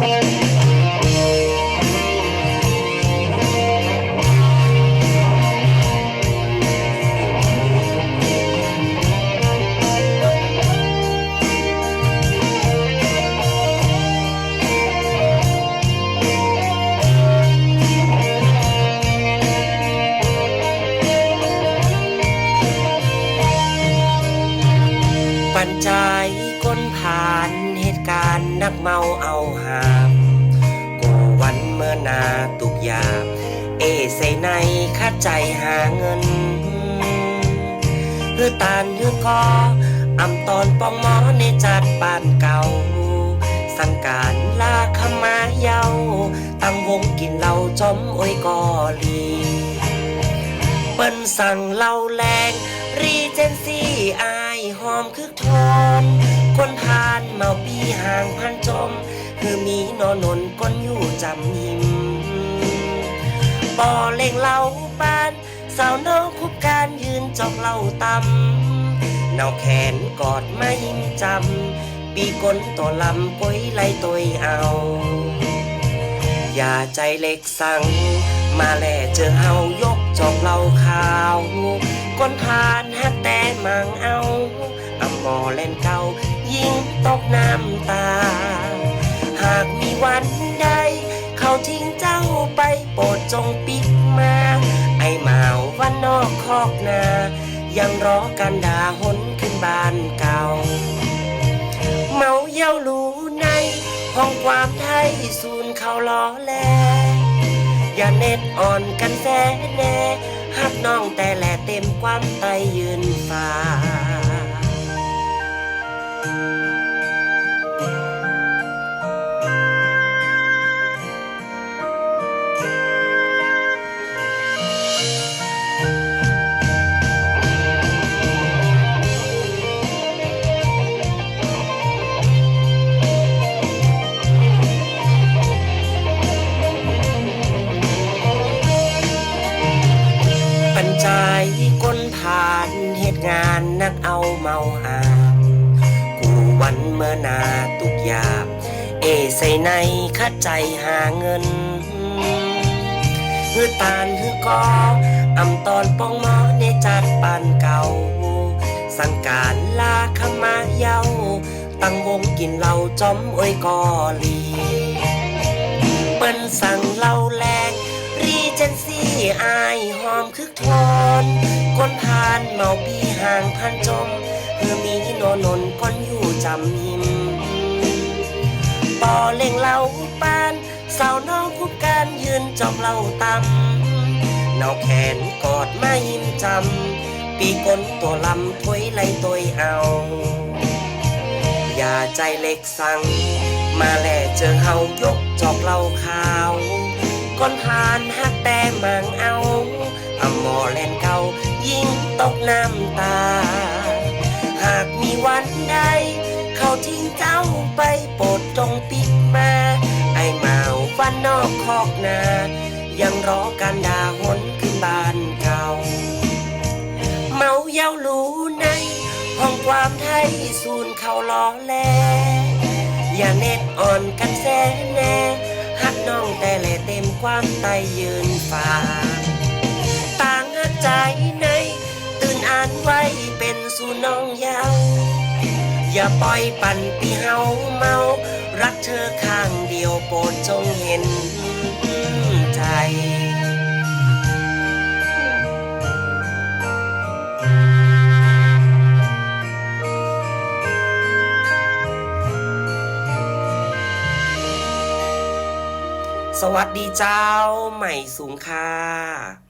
ปัญจ นักเมาเอาหามกูวันเมื่อนาตุกยามเอใส่ในคาใจหาเงินเพื่อตานเพื่อคออำตอนปองหมอในจัดปานเก่า สังการลาขมาเยาตั้งวงกินเหล้าจอมโอยกอลีเปิ้นสั่งเหล่าแรง รีเจนซี่อายหอมคึกทนคนางพันจม คือมีนอนนก้นอยู่จำยิมปอเล่งเหล่าปาน สาวน้องคุบการยืนจอกเหล่าตำเนาแขนกอดไม่ยิ้มจำ ปีก้นตัวลำก้อยไล่ตัวเอา อย่าใจเล็กสั่งมาแลเจอเฮายกจอกเหล่าขาวก้นทานฮักแต่มังเอาอำมอเล่นเก่า ยิ่งตกน้ำตา มีวันใด เขาทิ้งเจ้าไปโปรดจงปิดมา ไอหมาวันนอกคอกนา ยังรอกันด่าหนขึ้นบ้านเก่า เมาเย้ารู้ในห้องความไทยสูนเขาล้อแล อย่าเน็ตอ่อนกันแซ่แน่หักน้องแต่แหละเต็มความไตยืนฟ้าายก้นผ่านเหตุงานนักเอาเมาหากูวันเมื่อนาตุกยามเอใส่ในคัดใจหาเงินฮือตานฮือกออำตอนป้องหมอในจัดปานเก่า สังการลาขมาเยาตั้งวงกินเหล้าจอมโอยกอลี เปิ้นสั่งเหล้าแรงรีเจ นซี่อายหอมคึกทนคนทานเมาปีห่างพันจมเพื่อมีโนนนคนอยู่จำหิมปอเล่งเหล้าปานสาวน้องคุบการยืนจอกเหล้าตำเนาแขนกอดมายิ้มจำปีก้นตัวลำถวยไลตัวเอา อย่าใจเล็กสั่งมาแลเจอเฮายกจอกเหล่าขาว ก้นทานฮักแต่มังเอาอำมอแลนเก่ายิ่งตกน้ำตา หากมีวันใด เขาทิ้งเจ้าไปโปรดจงปิดมา ไอเมาวันนอกคอกนา ยังรอการด่าหนขึ้นบ้านเก่า เมาเย้ารู้ในห้องความไทยสูนเขาล้อแลอย่าเน็ตอ่อนกันแซ่แน่ น้องแต่แหละเต็มความไตยืนฟ้าต่างหักใจใน ตื่นอ่านไว้เป็นสู่น้องยาว อย่าปล่อยปั่นปีเฮาเมา รักเธอข้างเดียวโปรดจงเห็นใจ สวัสดีเจ้าใหม่สูงค่ะ